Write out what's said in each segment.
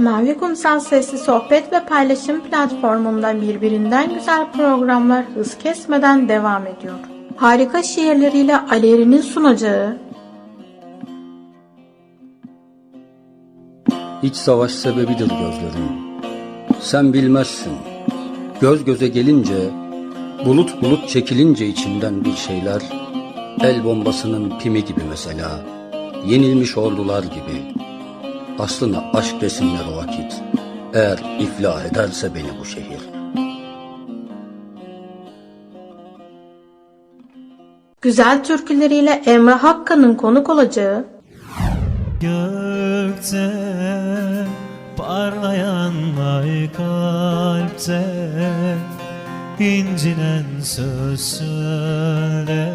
Mavi Kumsal Sesli Sohbet ve Paylaşım platformunda birbirinden güzel programlar hız kesmeden devam ediyor. Harika şiirleriyle Aleri'nin sunacağı İç savaş sebebidir gözlerin. Sen bilmezsin. Göz göze gelince, bulut bulut çekilince içinden bir şeyler, el bombasının pimi gibi mesela, yenilmiş ordular gibi. Aslına aşk desinler o vakit. Eğer iflah ederse beni bu şehir. güzel türküleriyle Emre Hakkı'nın konuk olacağı Gökte parlayan ay kalpte incinen söz söyle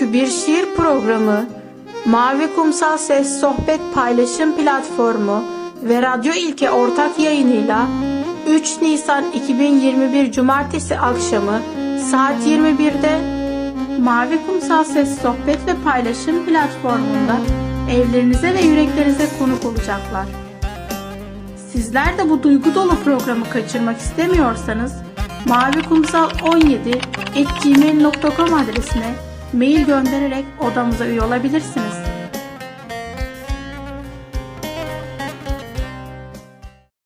Türkü Bir Şiir programı, Mavi Kumsal Ses Sohbet Paylaşım Platformu ve Radyo İlke ortak yayınıyla 3 Nisan 2021 Cumartesi akşamı saat 21'de Mavi Kumsal Ses Sohbet ve Paylaşım platformunda evlerinize ve yüreklerinize konuk olacaklar. Sizler de bu duygu dolu programı kaçırmak istemiyorsanız mavikumsal17 gmail.com adresine mail göndererek odamıza üye olabilirsiniz.